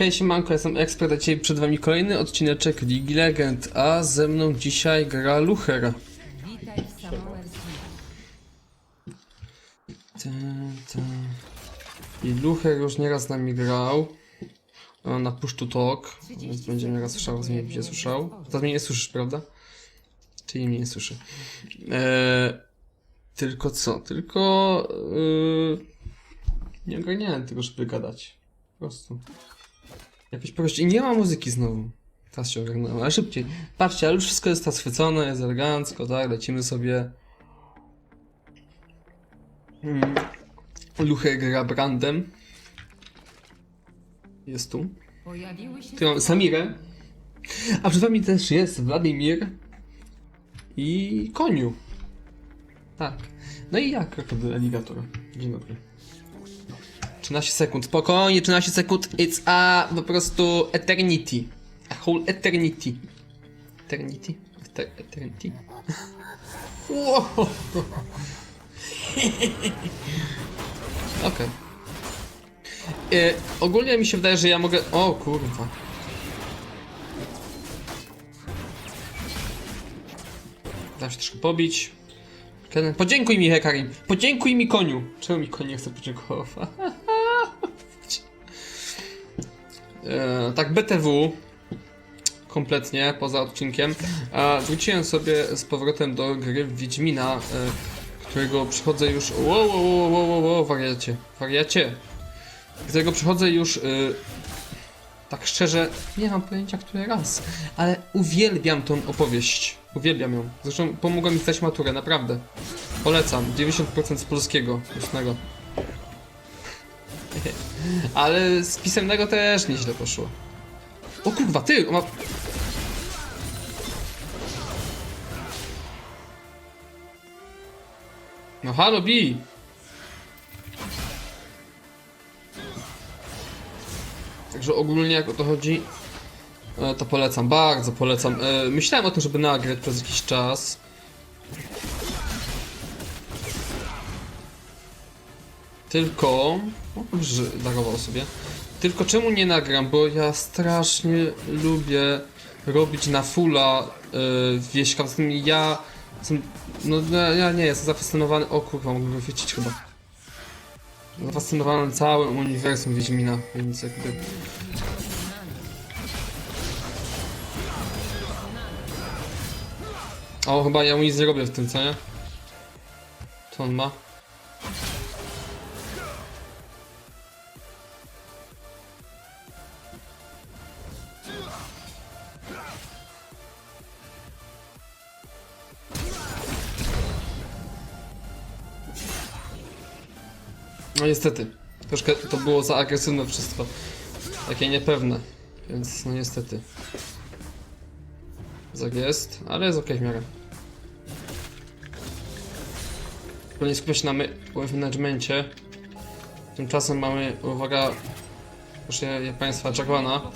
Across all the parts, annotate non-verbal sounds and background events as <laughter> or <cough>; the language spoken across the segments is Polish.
Hej siemanko, jestem ekspert, a dzisiaj przed wami kolejny odcineczek Ligi Legend, a ze mną dzisiaj gra Lucher. Witaj w Samowersie. Ta, ta. I Lucher już nieraz z nami grał e, na Push to Talk, więc będzie mnie raz słyszał, z mnie będzie słyszał. Teraz mnie nie słyszysz, prawda? Czyli mnie nie słyszy. E, tylko co? Tylko e, nie ogarniałem tego, żeby gadać. Po prostu. Jakoś po. I nie ma muzyki znowu. Teraz się ogarnąłem, ale szybciej. Patrzcie, ale już wszystko jest naświecone, jest elegancko, tak? Lecimy sobie. Mm. Lucher gra brandem. Jest tu. Tu mam Samirę. A przed wami też jest Wladimir. I Koniu. Tak. No i ja, krokodyl aligator. Dzień dobry. 13 sekund, spokojnie, 13 sekund. It's a po prostu eternity. A whole eternity. Eternity? Eter eternity? <laughs> Wow. <laughs> Okej. E, ogólnie mi się wydaje, że ja mogę... O kurwa. Dam się troszkę pobić. Podziękuj mi, Hekarim. Podziękuj mi, koniu. Czemu mi koń nie chce podziękować? <laughs> e, tak, BTW. Kompletnie, poza odcinkiem. A wróciłem sobie z powrotem do gry Wiedźmina, e, którego przychodzę już... Wow, wow, wow, wow, wow, wariacie. Wariacie. Którego przychodzę już... Y, tak szczerze, nie mam pojęcia, który raz, ale uwielbiam tą opowieść. Uwielbiam ją. Zresztą pomogła mi zdać maturę, naprawdę. Polecam. 90% z polskiego ustnego. Ale z pisemnego też nieźle poszło. O kurwa, ty! Ma... No halo! Także ogólnie jak o to chodzi, e, to polecam, bardzo polecam. E, Myślałem o tym, żeby nagrać przez jakiś czas. Tylko... O, że darował sobie. Tylko czemu nie nagram? Bo ja strasznie lubię robić na fulla yy, wieśka. Z tym ja... Jestem, no ja- ja nie jestem zafascynowany... O kurwa, mogę go chwycić chyba. Zafascynowany całym uniwersum Wiedźmina, więc jakby... O, chyba ja mu nic nie robię w tym, co nie? Co on ma? Niestety. Troszkę to było za agresywne wszystko. Takie niepewne. Więc no niestety. Tak jest, ale jest okej w miarę. Pewnie skupia się na my w managemencie. Tymczasem mamy, uwaga, proszę ja Państwa, Jackwana.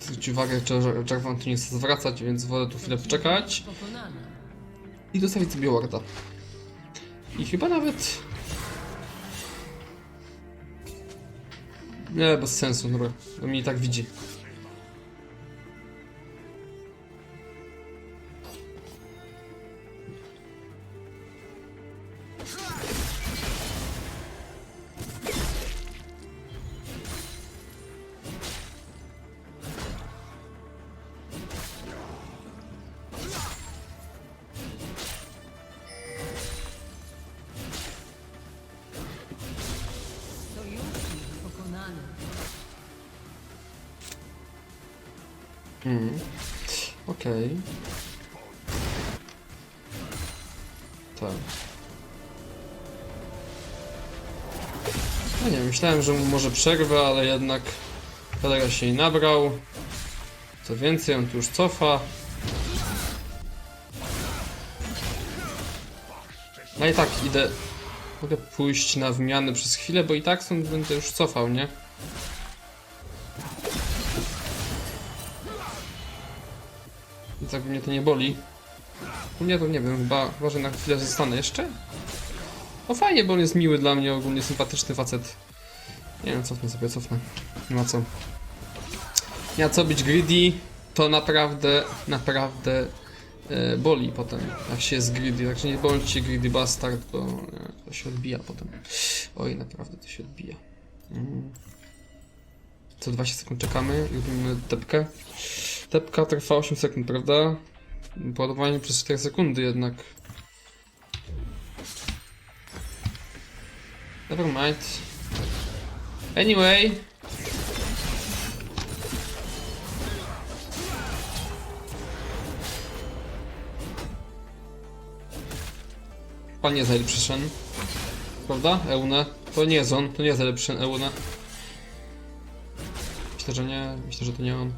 Zwróć uwagę, że Jackwan tu nie chce zwracać, więc wolę tu chwilę poczekać. I dostawić sobie warda. I chyba nawet... Nie, bez sensu, dobra. On mnie i tak widzi. Mhm. Okej. Tak. No nie, myślałem, że mu może przerwę, ale jednak kolega się jej nabrał. Co więcej, on tu już cofa. No i tak, idę... Mogę pójść na wymianę przez chwilę, bo i tak stąd będę już cofał, nie? I tak mnie to nie boli. U mnie to nie wiem, chyba, chyba że na chwilę zostanę jeszcze? No fajnie, bo on jest miły dla mnie, ogólnie sympatyczny facet. Nie wiem, cofnę sobie, cofnę. Nie ma co. Ma co być greedy, to naprawdę, naprawdę e, boli potem, jak się jest greedy. Także nie bądźcie greedy bastard, bo e, to się odbija potem. Oj, naprawdę to się odbija. Mm. Co 20 sekund czekamy i robimy tepkę. Tepka trwa 8 sekund, prawda? Ładowanie przez 4 sekundy jednak. Never mind. Anyway. Pan nie jest najlepszy. Prawda? Eune. To nie jest on, to nie jest najlepszy Eune. Myślę, że nie. Myślę, że to nie on.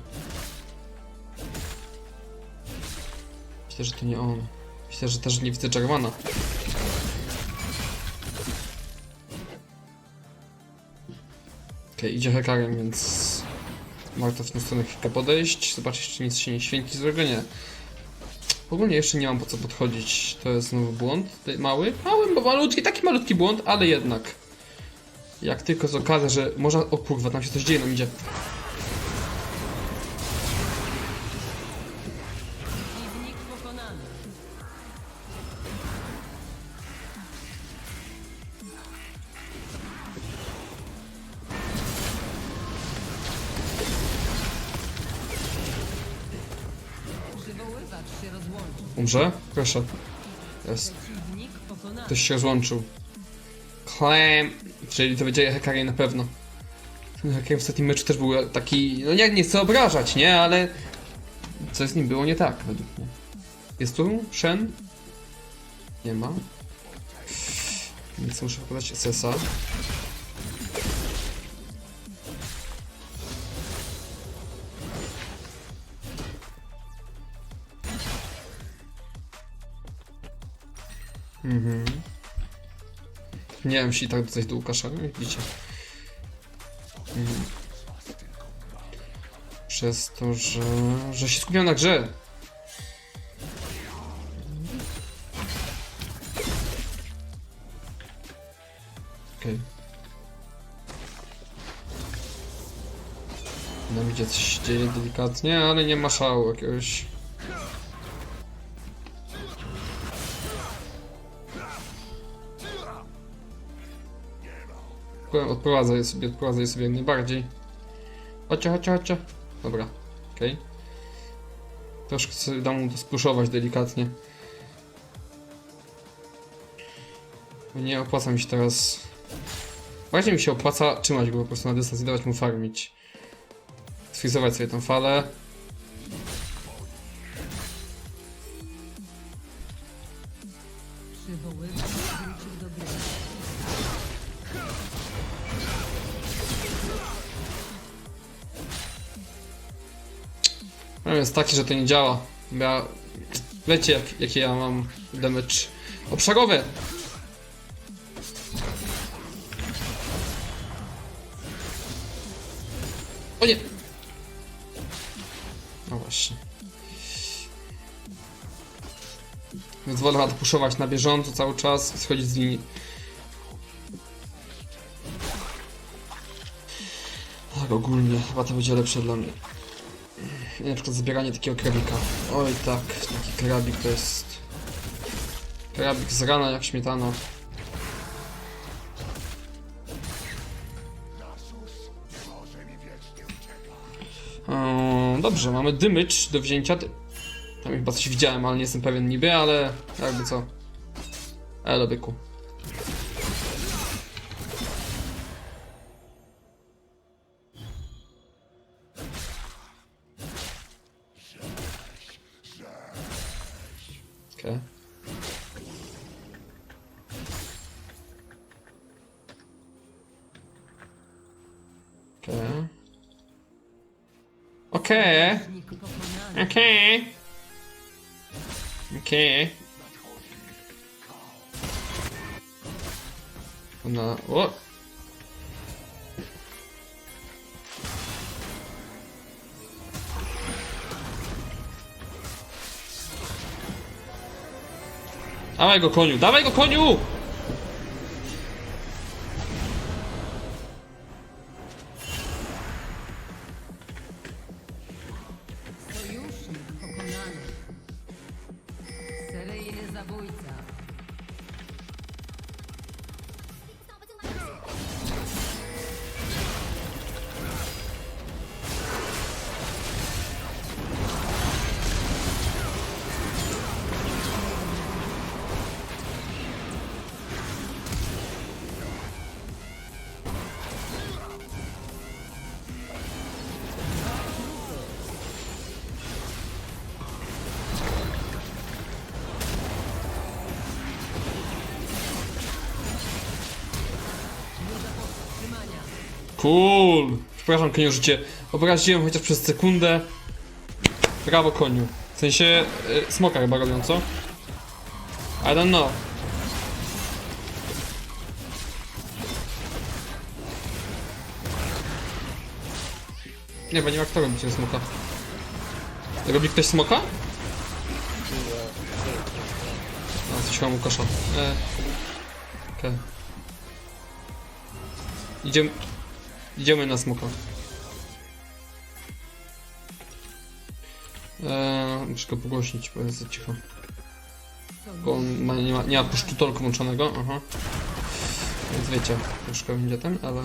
Myślę, że to nie on. Myślę, że też nie widzę Jarvana. Okej, idzie hekarem, więc warto w tę stronę kilka podejść, zobaczyć, czy nic się nie święci złego, nie. Ogólnie jeszcze nie mam po co podchodzić, to jest znowu błąd, mały, mały, bo malutki, taki malutki błąd, ale jednak. Jak tylko z okazji, że można, o kurwa, tam się coś dzieje, nam idzie. Umrze? Proszę. Jest. Ktoś się rozłączył. Clam. Czyli to będzie Hekari na pewno. Hekari w ostatnim meczu też był taki. No nie, nie chcę obrażać, nie? Ale. Coś z nim było nie tak, według mnie. Jest tu? Shen? Nie ma. Więc muszę podać SS-a. Nie wiem, jeśli tak coś do Łukasza, no widzicie. Mhm. Przez to, że, że się skupiam na grze. Okej. Nam idzie coś się dzieje delikatnie, ale nie ma szału jakiegoś. Odprowadzę je sobie, odprowadzę je sobie jak najbardziej. Chodźcie, chodźcie, chodźcie. Dobra, okej. Troszkę sobie dam mu to spuszować delikatnie. Nie opłaca mi się teraz... Właśnie mi się opłaca trzymać go po prostu na dystans i dawać mu farmić. Sfizować sobie tą falę. No jest taki, że to nie działa. Ja... Wiecie jak, jakie ja mam damage obszarowy. O nie! No właśnie. Więc wolę na puszować na bieżąco cały czas i schodzić z linii. Tak ogólnie, chyba to będzie lepsze dla mnie. Na przykład zbieranie takiego krabika. Oj tak, taki krabik to jest... Krabik z rana jak śmietana. Dobrze, mamy dymycz do wzięcia. Tam chyba coś widziałem, ale nie jestem pewien niby, ale jakby co. Elo byku. Na... O! Dawaj go koniu, dawaj go koniu! Cool. Przepraszam, cię obraziłem chociaż przez sekundę. Brawo, koniu. W sensie, y, smoka chyba robią, co? I don't know. Nie, bo nie ma kto robić smoka. Robi ktoś smoka? A, coś mam Łukasza. E. Okej. Idziemy... Idziemy na smoka. Eee, muszę go pogłośnić, bo jest za cicho. Bo on ma, nie ma, nie ma puszczu włączonego, aha. Więc wiecie, troszkę będzie ten, ale...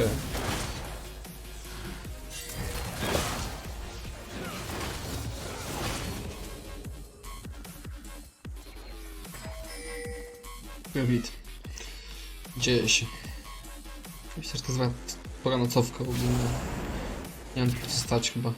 Okej. Gawit. Dzieje się. Myślę, że to jest pora nocowka w ogóle. Nie wiem, co stać chyba.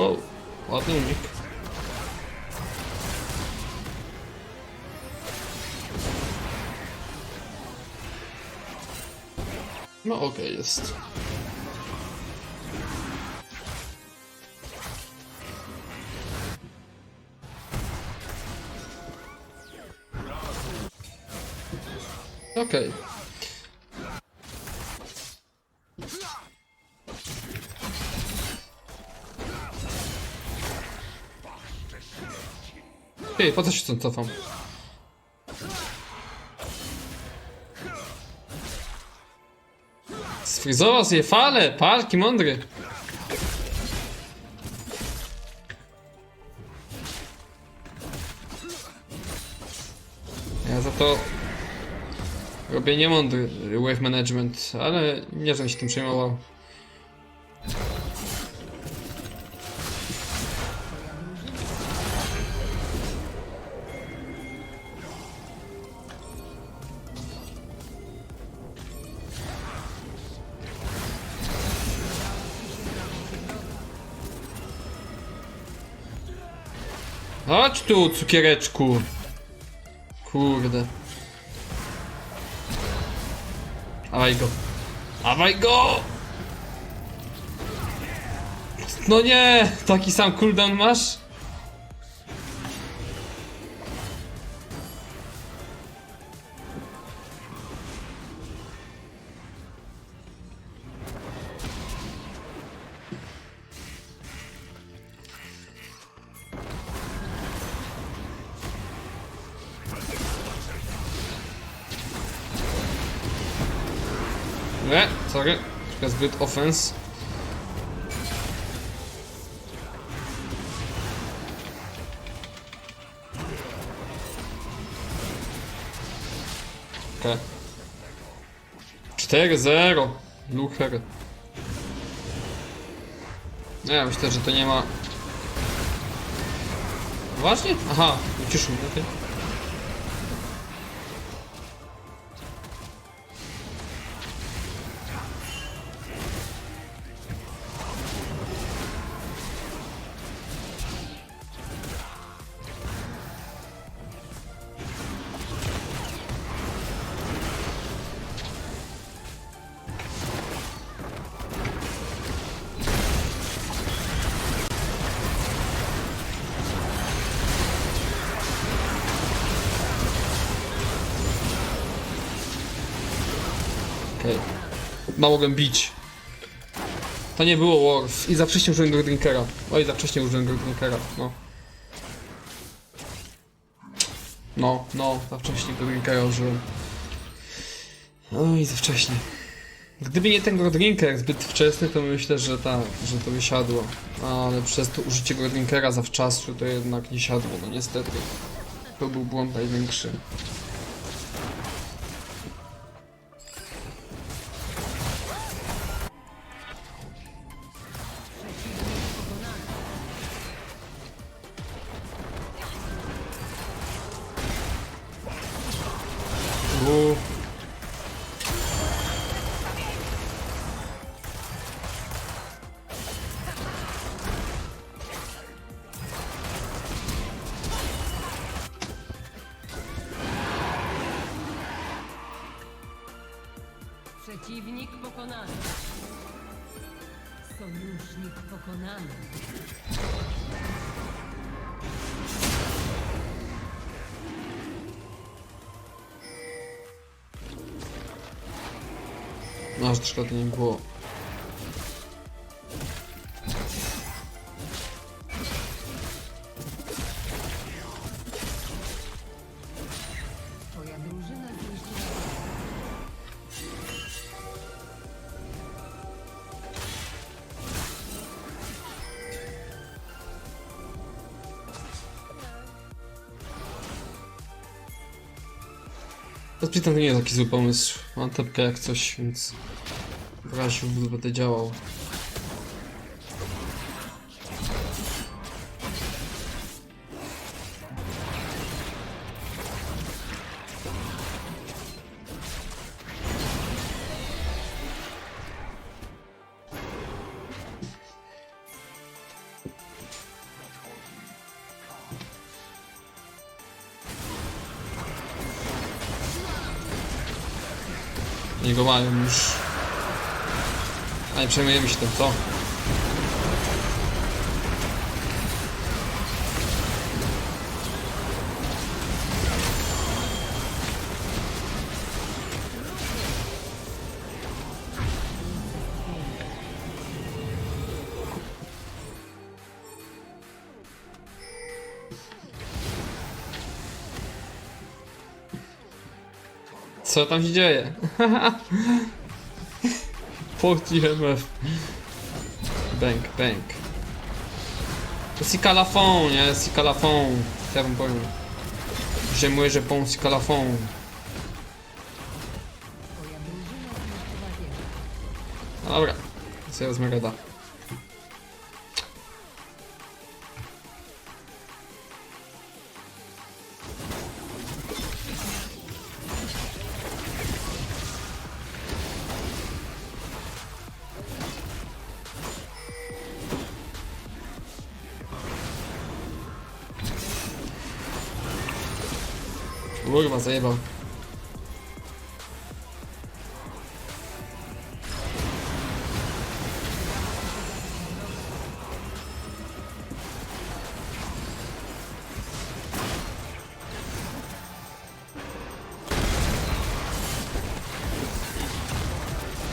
Wow, ładny unik. No okej, jest. Okej. Ty, po co się stąd cofam? Sfrizował sobie falę, parki mądry. Ja za to robię niemądry wave management, ale nie żebym się tym przejmował. Tu, cukiereczku. Kurde. Dawaj go. Dawaj go! No nie! Taki sam cooldown masz? Zbyt offense. Okej. 4-0. Lucher. Nie, myślę, że to nie ma... Właśnie? Aha, uciszył mnie, okej. Okej. Mogłem bić. To nie było Worf. I za wcześnie użyłem go Drinkera. Oj, za wcześnie użyłem go Drinkera. No. No, no, za wcześnie go Drinkera użyłem. Oj, za wcześnie. Gdyby nie ten Grodrinker zbyt wczesny, to myślę, że tak, że to by siadło. Ale przez to użycie Grodrinkera zawczasu to jednak nie siadło, no niestety. To był błąd największy. Przeciwnik pokonany. Sojusznik pokonany. No, szkoda nie było. To nie jest taki zły pomysł. Mam tepkę jak coś, więc w razie w będę działał. Nie go mają już. A nie przejmujemy się tym, co? Co tam się dzieje? Port IMF. Bank, bank. La fond, nie? C'est la fond. Ja wam powiem. Fond. Twoja drużyna zniszczyła wieżę. No dobra. Co ja gada. Kurwa, zajebał.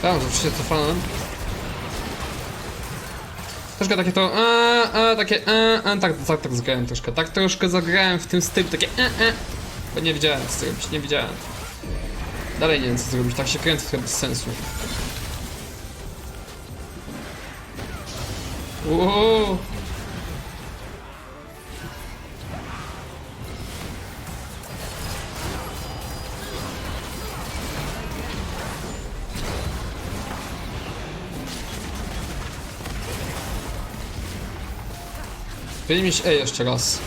Tam, zawsze się cofałem. Troszkę takie to, e, e, takie, e, e, tak, tak, tak zagrałem troszkę, tak troszkę zagrałem w tym stylu, takie, e, e. Bo nie wiedziałem co zrobić, nie wiedziałem. Dalej nie wiem co zrobić, tak się kręcę trochę bez sensu. Uuu. Wyjmij E jeszcze raz.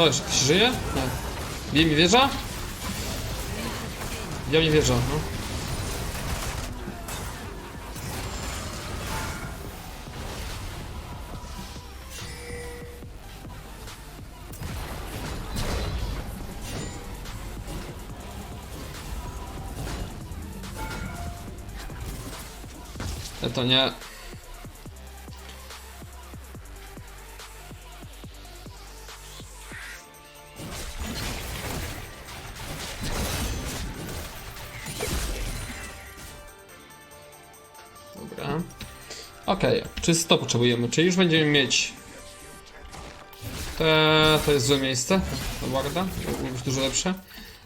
Co jest? Ktoś żyje? Tak. Mi wieża? Ja mi wieża, no. E, to nie Dobra. Okej, czy 100 potrzebujemy? Czy już będziemy mieć... Te, to jest złe miejsce na Warda, mogło być dużo lepsze.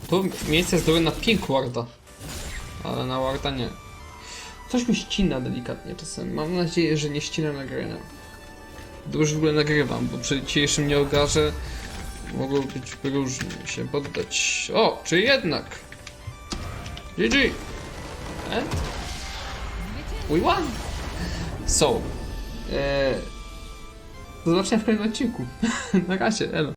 Tu miejsce jest dobre na ping Warda, ale na Warda nie. Coś mi ścina delikatnie czasem. Mam nadzieję, że nie ścina nagrania. Dobrze w ogóle nagrywam, bo przy dzisiejszym nieogarze mogło być różnie się poddać. O, czy jednak? GG! And we won! So, e, do zobaczenia w kolejnym odcinku. <laughs> Na razie, elo.